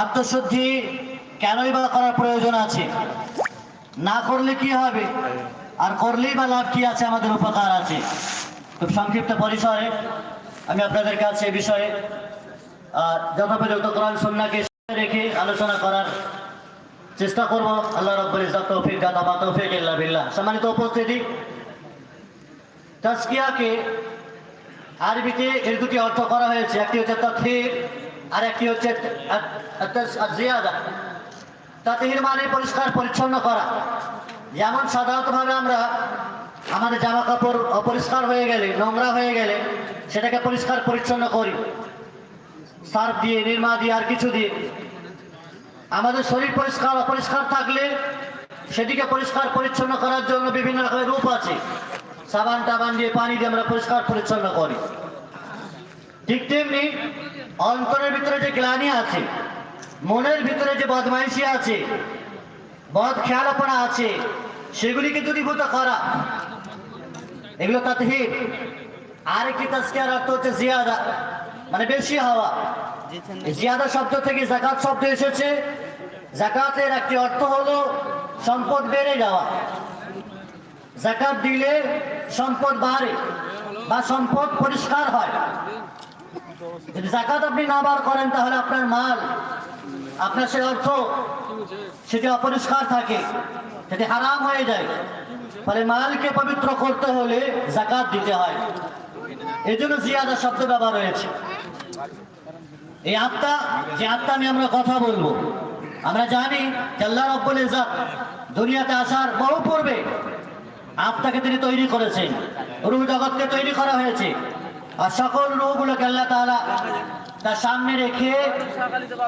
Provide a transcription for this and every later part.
আত্মশুদ্ধি কেনই বা করার প্রয়োজন আছে? না করলে কি হবে? আর করলেই বা লাভ কি আছে? আমাদের উপকার আছে। খুব সংক্ষিপ্ত পরিসরে আমি আপনাদের কাছে এ বিষয়ে যথোপযুক্ত কোরআন সন্নাকে রেখে আলোচনা করার চেষ্টা করব। আল্লাহ রব্বুল ইজ্জত তৌফিক বা তৌফিক ইল্লা বিল্লাহ। সম্মানিত উপস্থিতি তাসকিয়াকে আরবিতে এর দুটি অর্থ করা হয়েছে। একটি হচ্ছে তথির আর একটি হচ্ছে জিয়াদা। মানে পরিষ্কার পরিচ্ছন্ন করা। যেমন সাধারণতভাবে আমরা আমাদের জামা কাপড় অপরিষ্কার হয়ে গেলে, নোংরা হয়ে গেলে, সেটাকে পরিষ্কার পরিচ্ছন্ন করি। সার্ফ দিয়ে, নির্মা দিয়ে আর কিছু দিয়ে। আমাদের শরীর পরিষ্কার, অপরিষ্কার থাকলে সেটিকে পরিষ্কার পরিচ্ছন্ন করার জন্য বিভিন্ন রকমের রূপ আছে। সাবান টাবান দিয়ে পানি দিয়ে আমরা পরিষ্কার পরিচ্ছন্ন করি। ঠিক তেমনি অন্তরের ভিতরে যে গ্লানি আছে, মনের ভিতরে যে বদমাইশি আছে, বদ খেয়াল খেয়ালপনা আছে, সেগুলিকে দূরীভূত করা, এগুলো তাতহির আর একটি তাস্কিয়ার অর্থ হচ্ছে জিয়াদা মানে বেশি হওয়া। জিয়াদা শব্দ থেকে জাকাত শব্দ এসেছে। জাকাতের একটি অর্থ হলো সম্পদ বেড়ে যাওয়া। জাকাত দিলে সম্পদ বাড়ে বা সম্পদ পরিষ্কার হয়। যদি জাকাত আপনি না বার করেন, তাহলে আপনার মাল, আপনার সে অর্থ সেটি অপরিষ্কার থাকে, সেটি হারাম হয়ে যায়। ফলে মালকে পবিত্র করতে হলে জাকাত দিতে হয়। এই জন্য জিয়াদা শব্দ ব্যবহার হয়েছে। এই আত্মা, যে আত্মা নিয়ে আমরা কথা বলব, আমরা জানি যে রব্বুল ইজ্জত দুনিয়াতে আসার বহু পূর্বে আত্মাকে তিনি তৈরি করেছেন, রূহ জগৎকে তৈরি করা হয়েছে। আর সকল রূহগুলোকে আল্লাহ তালা তার সামনে রেখে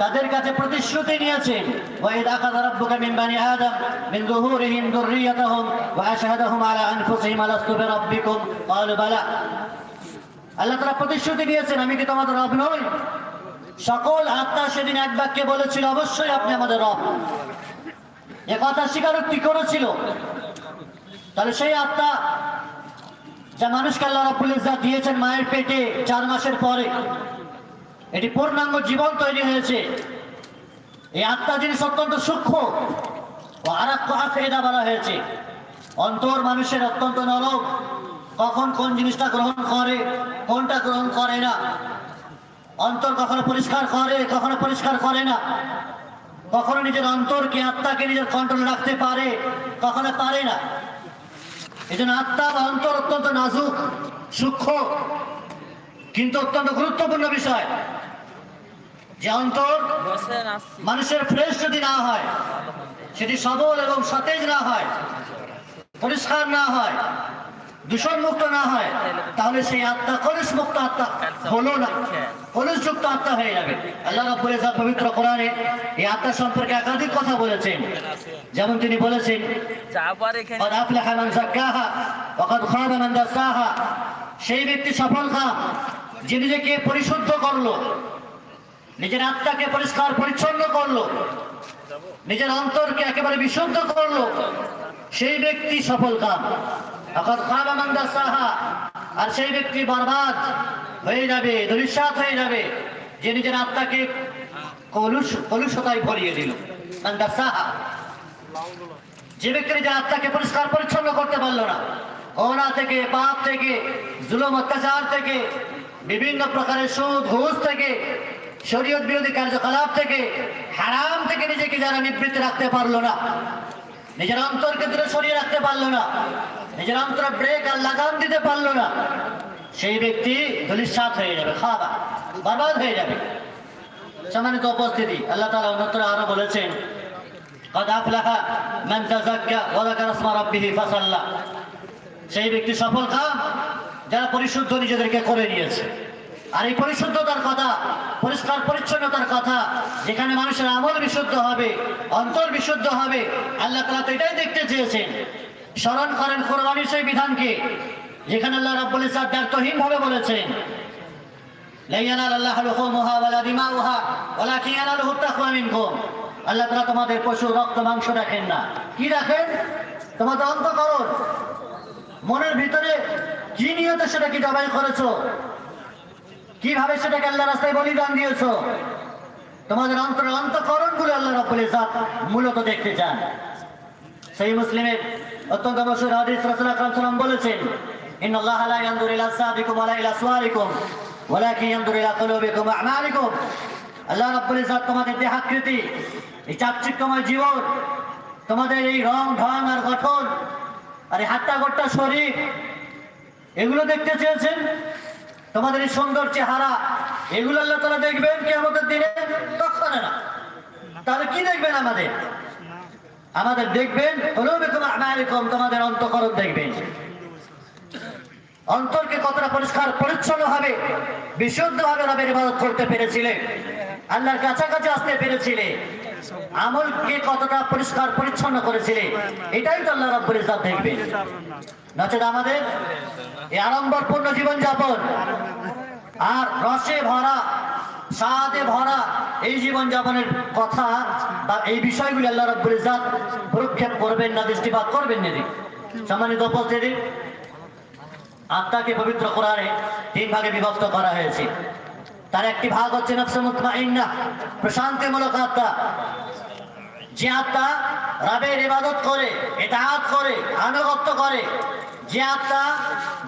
তাদের কাছে প্রতিশ্রুতি নিয়েছেন। ওয়াইদ আখাযা রাব্বুকা মিন বানি আদম মিন যুহুরিহিম যুররিয়াতাহুম ওয়া আশহাদাহুম আলা আনফুসিহিম, আলাস্তু বিরাব্বিকুম? ক্বালু, বালা। আল্লাহ তাআলা প্রতিশ্রুতি দিয়েছেন, আমি কি তোমাদের রব নই? সকল আত্মা সেদিন এক বাক্যে বলেছিল, অবশ্যই আপনি আমাদের রব। এ কথা স্বীকারোক্তি করেছিল। তাহলে সেই আত্মা যা মানুষকে আল্লাহ রাব্বুল ইজ্জাত দিয়েছেন মায়ের পেটে চার মাসের পরে। এটি পূর্ণাঙ্গ জীবন তৈরি হয়েছে। এই আত্মা জিনিস অত্যন্ত সূক্ষ্ম ও আফেদা বলা হয়েছে। অন্তর মানুষের অত্যন্ত নরম। কখন কোন জিনিসটা গ্রহণ করে, কোনটা গ্রহণ করে না। অন্তর কখনো পরিষ্কার করে, কখনো পরিষ্কার করে না। কখনো নিজের অন্তরকে আত্মাকে নিজের কন্ট্রোল রাখতে পারে, কখনো পারে না। এই জন্য আত্মা বা অন্তর অত্যন্ত নাজুক, সূক্ষ্ম, কিন্তু অত্যন্ত গুরুত্বপূর্ণ বিষয়। যে অন্তর মানুষের ফ্রেশ যদি না হয়, সেটি সবল এবং সতেজ না হয়, পরিষ্কার না হয় দূষণ মুক্ত না হয় তাহলে সেই আত্মা কলুষ মুক্ত আত্মা হলো না কলুষ যুক্ত আত্মা হয়ে যাবে আল্লাহ রাব্বুল ইজ্জত পবিত্র কোরআনে এই আত্মা সম্পর্কে একাধিক কথা বলেছেন যেমন তিনি বলেছেন যাবার এখানে قد أفلح من زكاها وقد خاب من دساها সেই ব্যক্তি সফল কাম যে নিজেকে পরিশুদ্ধ করলো নিজের আত্মাকে পরিষ্কার পরিচ্ছন্ন করলো নিজের অন্তরকে একেবারে বিশুদ্ধ করলো সেই ব্যক্তি সফল কাম আর সেই ব্যক্তি বরবাদ হয়ে যাবে দুরিশ্বাত হয়ে যাবে, যে নিজের আত্মাকে কলুষ, কলুষতায় ভরিয়ে দিল। দাসাহা। যে ব্যক্তি নিজের আত্মাকে পরিষ্কার, পরিচ্ছন্ন করতে পারল না অনা থেকে, পাপ থেকে, জুলুম, অত্যাচার থেকে, বিভিন্ন প্রকারের সুদ, ঘুষ থেকে, শরীয়ত বিরোধী কার্যকলাপ থেকে, হারাম থেকে নিজেকে যারা নিবৃত্তি রাখতে পারল না, নিজের অন্তরকে দূরে সরিয়ে রাখতে পারল না নিজের অন্তর ব্রেক আর লাগাম দিতে পারল না। সেই ব্যক্তি ধুলিসাত হয়ে যাবে খাওয়া বরবাদ হয়ে যাবে। সম্মানিত উপস্থিতি, আল্লাহ তালা অন্যত্র আরও বলেছেন সেই ব্যক্তি সফল খা যারা পরিশুদ্ধ নিজেদেরকে করে নিয়েছে। আর এই পরিশুদ্ধতার কথা, পরিষ্কার পরিচ্ছন্নতার কথা, যেখানে মানুষের আমল বিশুদ্ধ হবে, অন্তর বিশুদ্ধ হবে, আল্লাহ তালা তো এটাই দেখতে চেয়েছেন। স্মরণ করেন কোরবানির সেই বিধানকে, যেখানে আল্লাহ রাব্বুল ইজ্জত ব্যর্থহীন ভাবে বলেছেন আল্লাহ তারা তোমাদের পশু রক্ত, মাংস রাখেন না। কি রাখেন তোমাদের অন্তকরণ মনের ভিতরে কি নিয়ত সেটাকে জবাই করেছ? কীভাবে সেটাকে আল্লাহ রাস্তায় বলিদান দিয়েছ? তোমাদের অন্তর অন্তকরণগুলো আল্লাহ রব্বুল ইজাত মূলত দেখতে চান। সেই মুসলিমের অত্যন্ত মশুর হাদিস রাসূল আকরাম সাল্লাম বলেছেন ইন্ন আল্লাহ লা ইয়ানজুরু ইলা সাবিকুম ওয়ালা ইলা সুওয়ারিকুম ওয়ালাকিন ইয়ানজুরু ইলা কুলুবিকুম ওয়া আমালিকুম আল্লাহ রাব্বুল ইজ্জাত তোমাদের দেহাকৃতি, এই চাকচিক্যময় জীবন, তোমাদের এই রং, ঢং আর গঠন, আর এই হাট্টা গোট্টা শরীর, এগুলো দেখতে চেয়েছেন? তোমাদের এই সুন্দর চেহারা, এগুলো আল্লাহ তারা দেখবেন কি আমাদের দিনে? তখন না। তাহলে কি দেখবেন আমাদের? আমাদের দেখবেন তোমাদের অন্তকরণ দেখবেন। অন্তরকে কতটা পরিষ্কার, পরিচ্ছন্ন ভাবে বিশুদ্ধ ভাবে রবের ইবাদত করতে পেরেছিলে, আল্লাহর কাছাকাছি আসতে পেরেছিলে, আমলকে কতটা পরিষ্কার, পরিচ্ছন্ন করেছিলে, এটাই তো আল্লাহ রব্বুল ইজ্জত দেখবেন। নচেত আমাদের এই আড়ম্বরপূর্ণ জীবন যাপন আর রসে ভরা, স্বাদে ভরা এই জীবন যাপনের কথা বা এই বিষয়গুলি আল্লাহ রব্বুল ইজ্জত প্রক্ষেপ করবেন না, দৃষ্টিপাত করবেন না সম্মানিত উপস্থিতি, আত্মাকে পবিত্র কোরআনে তিন ভাগে বিভক্ত করা হয়েছে। তার একটি ভাগ হচ্ছে নফসে মুতমাইন্না, প্রশান্তিমূলক আত্মা। যে আত্মা রাবের ইবাদত করে এতাহাত করে, আনুগত্য করে, যে আত্মা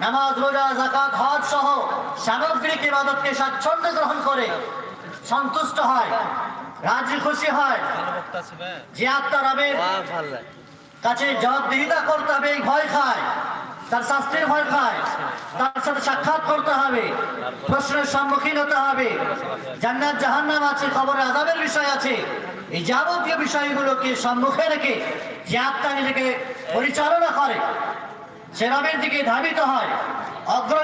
নামাজ, রোজা জাকাত হজ সহ সামগ্রিক ইবাদতকে স্বাচ্ছন্দ্য গ্রহণ করে সন্তুষ্ট হয় রাজি খুশি হয় যে আত্মা রাবের কাছে জবাবদিহিতা করতে হবে এই ভয় খায় তার শাস্তির ভয় খায় তার সাথে সাক্ষাৎ করতে হবে প্রশ্নের সম্মুখীন হতে হবে। জান্নাত জাহান্নাম আছে খবরে আজাবের বিষয় আছে। এই যাবতীয় বিষয়গুলোকে সম্মুখে রেখে যে আত্মা নিজেকে পরিচালনা করে। সে রবের দিকে ধাবিত হয় অগ্র